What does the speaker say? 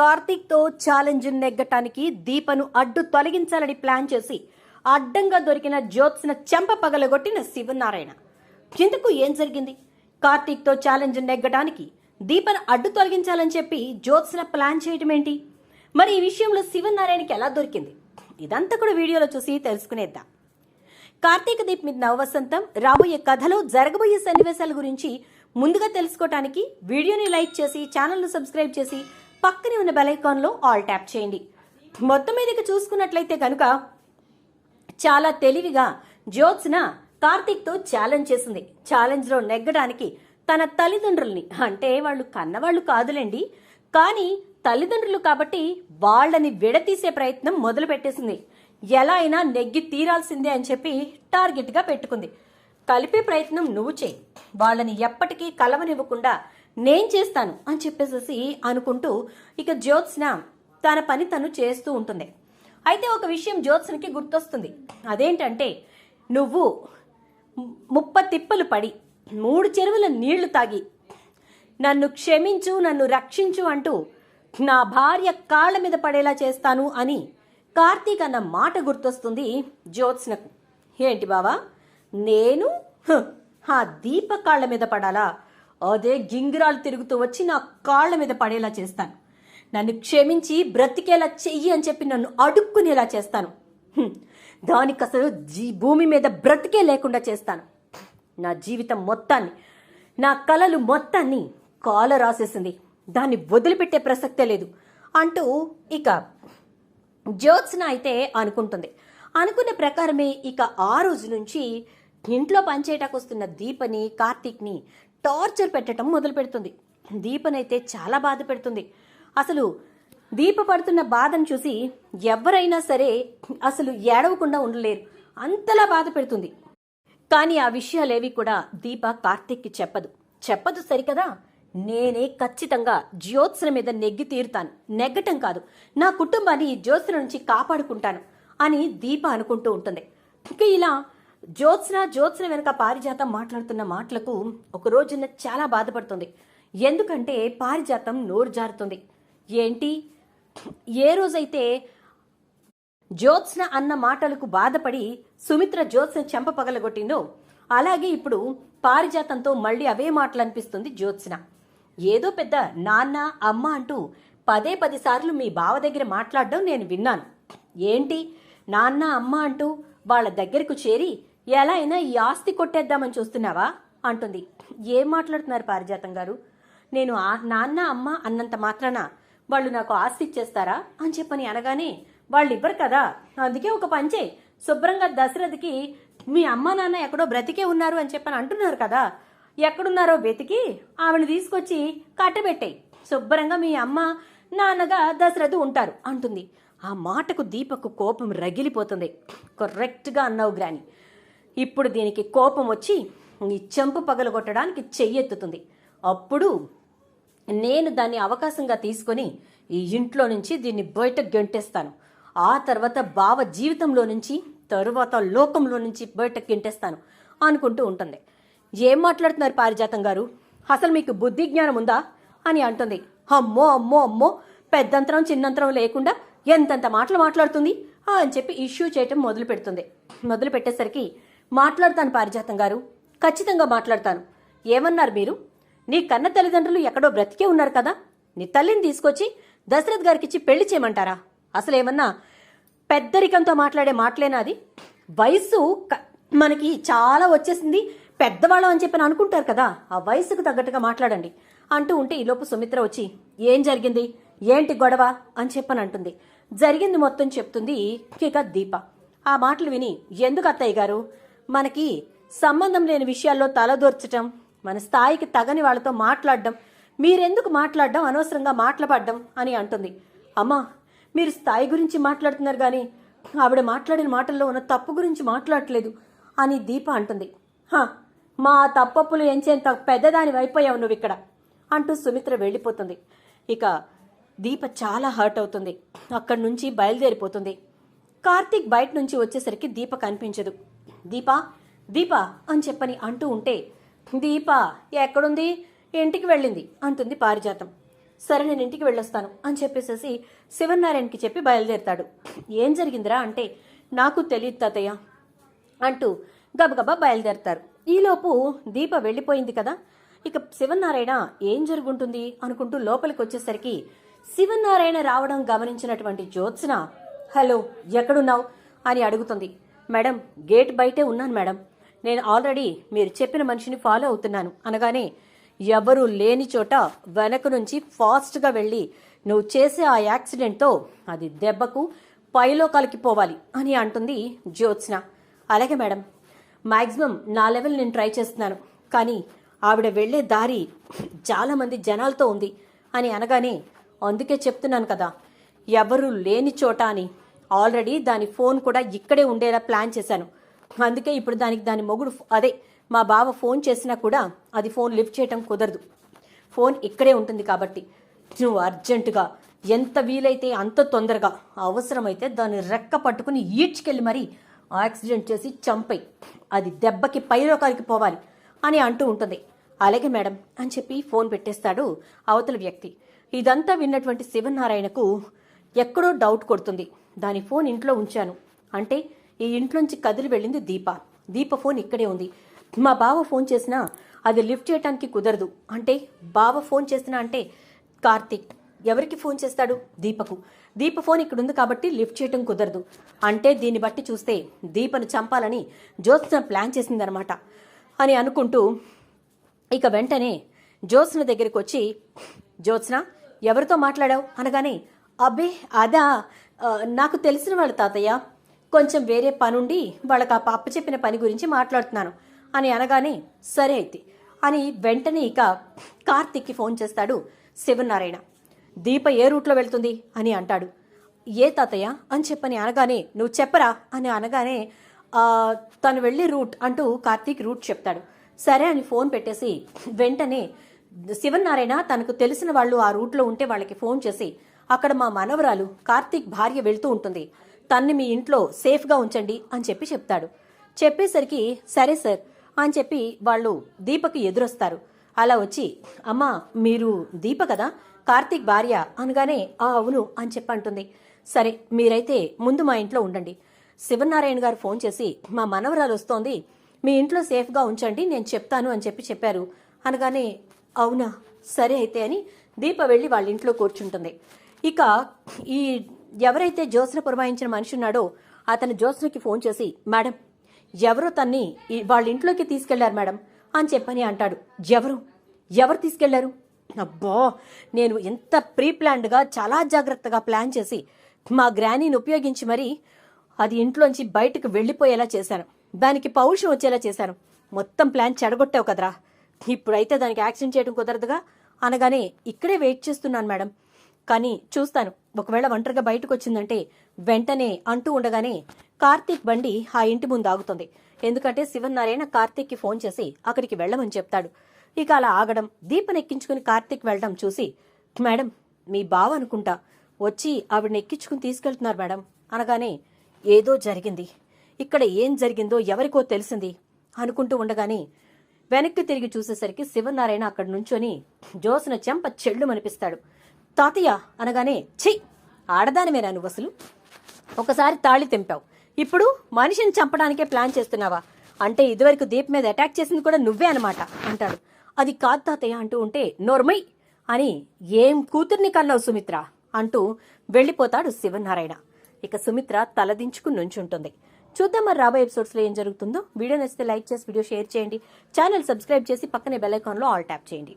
కార్తీక్తో challenge నెగ్గటానికి దీపను అడ్డు తొలగించాలని plan చేసి అడ్డంగా దొరికిన జ్యోత్స్న చెంప పగలగొట్టిన శివనారాయణ. ఇందుకు ఏం జరిగింది? కార్తీక్తో ఛాలెంజ్ నెగ్గటానికి దీపను అడ్డు తొలగించాలని చెప్పి జ్యోత్స్న ప్లాన్ చేయటం ఏంటి? మరి ఈ విషయంలో శివనారాయణకి ఎలా దొరికింది? ఇదంతా కూడా వీడియోలో చూసి తెలుసుకునేద్దాం. కార్తీక దీప్ మీద నవవసంతం రాబోయే కథలో జరగబోయే సన్నివేశాల గురించి ముందుగా తెలుసుకోవటానికి వీడియోని లైక్ చేసి ఛానల్ను సబ్స్క్రైబ్ చేసి పక్కనే ఉన్న బెల్ ఆల్ ట్యాప్ చేయండి. మొత్తం మీదకి చూసుకున్నట్లయితే కనుక చాలా తెలివిగా జ్యోత్స్న కార్తీక్తో ఛాలెంజ్ చేసింది. ఛాలెంజ్లో నెగ్గడానికి తన తల్లిదండ్రుల్ని. అంటే వాళ్ళు కన్నవాళ్ళు కాదులేండి. కానీ తల్లిదండ్రులు కాబట్టి వాళ్ళని విడతీసే ప్రయత్నం మొదలు పెట్టేసింది. ఎలా అయినా నెగ్గి తీరాల్సిందే అని చెప్పి టార్గెట్గా పెట్టుకుంది. కలిపే ప్రయత్నం నువ్వు చేయి. వాళ్ళని ఎప్పటికీ కలవనివ్వకుండా నేను చేస్తాను అని చెప్పేసేసి అనుకుంటూ ఇక జ్యోత్స్న తన పని తను చేస్తూ ఉంటుంది. అయితే ఒక విషయం జ్యోత్స్నకి గుర్తొస్తుంది. అదేంటంటే నువ్వు ముప్ప తిప్పలు పడి మూడు చెరువుల నీళ్ళు తాగి నన్ను క్షమించు నన్ను రక్షించు అంటూ నా భార్య కాళ్ళ మీద పడేలా చేస్తాను అని కార్తీక్ అన్న మాట గుర్తొస్తుంది జ్యోత్స్నకు. ఏంటి బావా? నేను? ఆ దీప కాళ్ళ మీద పడాలా? అదే గింగిరాలు తిరుగుతూ వచ్చి నా కాళ్ళ మీద పడేలా చేస్తాను. నన్ను క్షమించి బ్రతికేలా చెయ్యి అని చెప్పి నన్ను అడుక్కునేలా చేస్తాను. దానికి అసలు జీ భూమి మీద బ్రతికే లేకుండా చేస్తాను. నా జీవితం మొత్తాన్ని నా కలలు మొత్తాన్ని కాల రాసేసింది. దాన్ని వదిలిపెట్టే ప్రసక్తే లేదు. అంటూ ఇక జ్యోత్స్న అయితే అనుకుంటుంది. అనుకున్న ప్రకారమే ఇక ఆ రోజు నుంచి ఇంట్లో పనిచేయటానికి వస్తున్న దీపని కార్తీక్ని టార్చర్ పెట్టడం మొదలు పెడుతుంది దీపనైతే చాలా బాధ పెడుతుంది. అసలు దీప పడుతున్న బాధను చూసి ఎవరైనా సరే అసలు ఏడవకుండా ఉండలేరు. అంతలా బాధ పెడుతుంది. కానీ ఆ విషయాలేవి కూడా దీప కార్తీక్కి చెప్పదు. చెప్పదు సరికదా? నేనే ఖచ్చితంగా జ్యోత్సన మీద నెగ్గి తీరుతాను. నెగ్గటం కాదు. నా కుటుంబాన్ని ఈ జ్యోత్స్న నుంచి కాపాడుకుంటాను అని దీప అనుకుంటూ ఉంటుంది. ఇక ఇలా జ్యోత్స్న జ్యోత్స్న వెనుక పారిజాతం మాట్లాడుతున్న మాటలకు ఒక రోజున చాలా బాధపడుతుంది. ఎందుకంటే పారిజాతం నోరు జారుతుంది. ఏంటి? ఏ రోజైతే జ్యోత్స్న అన్న మాటలకు బాధపడి సుమిత్ర జ్యోత్స్న చెంప పగలగొట్టిందో అలాగే ఇప్పుడు పారిజాతంతో మళ్ళీ అవే మాటలు అనిపిస్తుంది జ్యోత్స్న. ఏదో పెద్ద నాన్న అమ్మ అంటూ పదే పది సార్లు మీ బావ దగ్గర మాట్లాడడం నేను విన్నాను. ఏంటి? నాన్న అమ్మ అంటూ వాళ్ళ దగ్గరకు చేరి ఎలా అయినా ఈ ఆస్తి కొట్టేద్దామని చూస్తున్నావా? అంటుంది. ఏం మాట్లాడుతున్నారు పారిజాతం గారు? నేను ఆ నాన్న అమ్మ అన్నంత మాత్రాన వాళ్ళు నాకు ఆస్తి ఇచ్చేస్తారా అని చెప్పని అనగానే వాళ్ళు ఇవ్వరు కదా. అందుకే ఒక పంచే. శుభ్రంగా దశరథకి మీ అమ్మ నాన్న ఎక్కడో బ్రతికే ఉన్నారు అని చెప్పని అంటున్నారు కదా. ఎక్కడున్నారో వెతికి ఆవిడ తీసుకొచ్చి కట్టబెట్టాయి. శుభ్రంగా మీ అమ్మ నాన్నగా దశరథ ఉంటారు అంటుంది. ఆ మాటకు దీపకు కోపం రగిలిపోతుంది. కరెక్ట్గా అన్నావు గ్రాని. ఇప్పుడు దీనికి కోపం వచ్చి నీ చెంపు పగలగొట్టడానికి చెయ్యెత్తుతుంది. అప్పుడు నేను దాన్ని అవకాశంగా తీసుకొని ఈ ఇంట్లో నుంచి దీన్ని బయటకు గెంటేస్తాను. ఆ తర్వాత బావ జీవితంలో నుంచి తరువాత లోకంలో నుంచి బయటకు గెంటేస్తాను అనుకుంటూ ఉంటుంది. ఏం మాట్లాడుతున్నారు పారిజాతం గారు? అసలు మీకు బుద్ధి జ్ఞానం ఉందా? అని అంటుంది. అమ్మో అమ్మో అమ్మో పెద్దంతరం చిన్నంతరం లేకుండా ఎంతెంత మాటలు మాట్లాడుతుంది? అని చెప్పి ఇష్యూ చేయటం మొదలు పెడుతుంది మొదలు పెట్టేసరికి మాట్లాడతాను పారిజాతం గారు. ఖచ్చితంగా మాట్లాడతాను. ఏమన్నారు మీరు? నీ కన్న తల్లిదండ్రులు ఎక్కడో బ్రతికే ఉన్నారు కదా. నీ తల్లిని తీసుకొచ్చి దశరథ్ గారికి ఇచ్చి పెళ్ళి చేయమంటారా? అసలు ఏమన్నా పెద్దరికంతో మాట్లాడే మాటలేనా అది? వయస్సు మనకి చాలా వచ్చేసింది. పెద్దవాళ్ళం అని చెప్పి అనుకుంటారు కదా. ఆ వయసుకు తగ్గట్టుగా మాట్లాడండి. అంటూ ఉంటే ఈలోపు సుమిత్ర వచ్చి ఏం జరిగింది? ఏంటి గొడవ? అని చెప్పని అంటుంది. జరిగింది మొత్తం చెప్తుంది ఇక దీప. ఆ మాటలు విని ఎందుకు అత్తయ్య గారు? మనకి సంబంధం లేని విషయాల్లో తలదూర్చటం మన స్థాయికి తగని వాళ్ళతో మాట్లాడడం మీరెందుకు మాట్లాడడం అనవసరంగా మాట్లాడడం అని అంటుంది. అమ్మా మీరు స్థాయి గురించి మాట్లాడుతున్నారు కానీ ఆవిడ మాట్లాడిన మాటల్లో ఉన్న తప్పు గురించి మాట్లాడట్లేదు అని దీప అంటుంది. హా మా తప్పప్పులు ఎంచేంత పెద్దదాని అయిపోయావు నువ్వు ఇక్కడ అంటూ సుమిత్ర వెళ్ళిపోతుంది. ఇక దీప చాలా హర్ట్ అవుతుంది. అక్కడి నుంచి బయలుదేరిపోతుంది. కార్తీక్ బయట నుంచి వచ్చేసరికి దీప కనిపించదు. దీపా దీపా అని చెప్పని అంటూ ఉంటే దీప ఎక్కడుంది? ఇంటికి వెళ్ళింది అంటుంది పారిజాతం. సరే నేను ఇంటికి వెళ్ళొస్తాను అని చెప్పేసేసి శివనారాయణకి చెప్పి బయలుదేరుతాడు. ఏం జరిగిందిరా అంటే నాకు తెలియదు తాతయ్య అంటూ గబగబా బయలుదేరతారు. ఈలోపు దీప వెళ్ళిపోయింది కదా ఇక శివనారాయణ ఏం జరుగుంటుంది అనుకుంటూ లోపలికి వచ్చేసరికి శివనారాయణ రావడం గమనించినటువంటి జ్యోత్స్న హలో ఎక్కడున్నావు? అని అడుగుతుంది. మేడం గేట్ బయటే ఉన్నాను మేడం. నేను ఆల్రెడీ మీరు చెప్పిన మనిషిని ఫాలో అవుతున్నాను. అనగానే ఎవరూ లేని చోట వెనక నుంచి ఫాస్ట్గా వెళ్ళి నువ్వు చేసే ఆ యాక్సిడెంట్తో అది దెబ్బకు పైలో కలికిపోవాలి అని అంటుంది జ్యోత్స్న. అలాగే మేడం మాక్సిమం నా లెవెల్ నేను ట్రై చేస్తున్నాను. కానీ ఆవిడ వెళ్ళే దారి చాలామంది జనాలతో ఉంది అని అనగానే అందుకే చెప్తున్నాను కదా ఎవరు లేని చోట అని ఆల్రెడీ దాని ఫోన్ కూడా ఇక్కడే ఉండేలా ప్లాన్ చేశాను. అందుకే ఇప్పుడు దానికి దాని మొగుడు అదే మా బావ ఫోన్ చేసినా కూడా అది ఫోన్ లిఫ్ట్ చేయటం కుదరదు. ఫోన్ ఇక్కడే ఉంటుంది కాబట్టి నువ్వు అర్జెంటుగా ఎంత వీలైతే అంత తొందరగా అవసరమైతే దాన్ని రెక్క పట్టుకుని ఈడ్చుకెళ్ళి మరీ యాక్సిడెంట్ చేసి చంపై అది దెబ్బకి పైలోకానికి పోవాలి అని అంటూ ఉంటుంది. అలాగే మేడం అని చెప్పి ఫోన్ పెట్టేస్తాడు అవతల వ్యక్తి. ఇదంతా విన్నటువంటి శివనారాయణకు ఎక్కడో డౌట్ కొడుతుంది. దాని ఫోన్ ఇంట్లో ఉంచాను. అంటే ఈ ఇంట్లోంచి కదిలి వెళ్ళింది దీప. దీప ఫోన్ ఇక్కడే ఉంది. మా బావ ఫోన్ చేసినా అది లిఫ్ట్ చేయడానికి కుదరదు. అంటే బావ ఫోన్ చేసినా అంటే కార్తీక్ ఎవరికి ఫోన్ చేస్తాడు? దీపకు. దీప ఫోన్ ఇక్కడ ఉంది కాబట్టి లిఫ్ట్ చేయటం కుదరదు. అంటే దీన్ని బట్టి చూస్తే దీపను చంపాలని జ్యోత్స్న ప్లాన్ చేసిందనమాట. అని అనుకుంటూ ఇక వెంటనే జ్యోత్స్న దగ్గరికి వచ్చి జ్యోత్స్న ఎవరితో మాట్లాడావు? అనగానే అబ్బే అదా నాకు తెలిసిన వాళ్ళ తాతయ్య కొంచెం వేరే పనుండి వాళ్ళకి ఆ పాప చెప్పిన పని గురించి మాట్లాడుతున్నాను అని అనగానే సరే అయితే అని వెంటనే ఇక కార్తిక్కి ఫోన్ చేస్తాడు శివనారాయణ. దీప ఏ రూట్లో వెళ్తుంది? అని అంటాడు. ఏ తాతయ్య? అని చెప్పని అనగానే నువ్వు చెప్పరా? అని అనగానే తను వెళ్ళే రూట్ అంటూ కార్తీక్ రూట్ చెప్తాడు. సరే అని ఫోన్ పెట్టేసి వెంటనే శివనారాయణ తనకు తెలిసిన వాళ్ళు ఆ రూట్లో ఉంటే వాళ్ళకి ఫోన్ చేసి అక్కడ మా మనవరాలు కార్తీక్ భార్య వెళ్తూ ఉంటుంది. తన్ని మీ ఇంట్లో సేఫ్గా ఉంచండి అని చెప్పి చెప్తాడు. చెప్పేసరికి సరే సార్ అని చెప్పి వాళ్ళు దీపకి ఎదురొస్తారు. అలా వచ్చి అమ్మా మీరు దీప కదా? కార్తీక్ భార్య అనగానే ఆ అవును అని చెప్పి అంటుంది. సరే మీరైతే ముందు మా ఇంట్లో ఉండండి. శివనారాయణ గారు ఫోన్ చేసి మా మనవరాలు వస్తోంది. మీ ఇంట్లో సేఫ్గా ఉంచండి నేను చెప్తాను అని చెప్పి చెప్పారు. అనగానే అవునా సరే అయితే అని దీప వెళ్ళి వాళ్ళ ఇంట్లో కూర్చుంటుంది. ఇక ఈ ఎవరైతే జ్యోత్స్న పురమాయించిన మనిషి ఉన్నాడో అతను జ్యోత్స్నకి ఫోన్ చేసి మేడం ఎవరో తన్ని వాళ్ళ ఇంట్లోకి తీసుకెళ్ళారు మేడం? అని చెప్పని అంటాడు. ఎవరు? ఎవరు తీసుకెళ్ళారు? అబ్బో నేను ఎంత ప్రీ ప్లాన్డ్గా చాలా జాగ్రత్తగా ప్లాన్ చేసి మా గ్రానీని ఉపయోగించి మరీ అది ఇంట్లోంచి బయటకు వెళ్ళిపోయేలా చేశాను. దానికి పౌరుషం వచ్చేలా చేశాను. మొత్తం ప్లాన్ చెడగొట్టావు కదరా. ఇప్పుడైతే దానికి యాక్సిడెంట్ చేయడం కుదరదుగా? అనగానే ఇక్కడే వెయిట్ చేస్తున్నాను మేడం. కానీ చూస్తాను. ఒకవేళ ఒంటరిగా బయటకు వచ్చిందంటే వెంటనే అంటూ ఉండగానే కార్తీక్ బండి ఆ ఇంటి ముందు ఆగుతుంది. ఎందుకంటే శివనారాయణ కార్తీక్కి ఫోన్ చేసి అక్కడికి వెళ్ళమని చెప్తాడు. ఇక అలా ఆగడం దీపం ఎక్కించుకుని కార్తీక్ వెళ్ళడం చూసి మేడం మీ బావ అనుకుంటా. వచ్చి ఆవిడని ఎక్కించుకుని తీసుకెళ్తున్నారు మేడం. అనగానే ఏదో జరిగింది. ఇక్కడ ఏం జరిగిందో ఎవరికో తెలిసింది. అనుకుంటూ ఉండగానే వెనక్కి తిరిగి చూసేసరికి శివనారాయణ అక్కడ నుంచొని జోసిన చెంప చెళ్ళు మనిపిస్తాడు తాతయ్య అనగానే ఛీ ఆడదానివేనా నువ్వు అసలు? ఒకసారి తాళి తెంపావు. ఇప్పుడు మనిషిని చంపడానికే ప్లాన్ చేస్తున్నావా? అంటే ఇదివరకు దీప్ మీద అటాక్ చేసింది కూడా నువ్వే అనమాట అంటాడు. అది కాదు తాతయ్య అంటూ ఉంటే నోర్మై అని ఏం కూతుర్ని కన్నావు సుమిత్ర అంటూ వెళ్ళిపోతాడు శివనారాయణ. ఇక సుమిత్ర తలదించుకుని నుంచుంటుంది. చూద్దాం మరి రాబోయే ఎపిసోడ్స్లో ఏం జరుగుతుందో. వీడియో నచ్చితే లైక్ చేసి వీడియో షేర్ చేయండి. ఛానల్ సబ్స్క్రైబ్ చేసి పక్కనే బెల్ ఐకాన్లో ఆల్ ట్యాప్ చేయండి.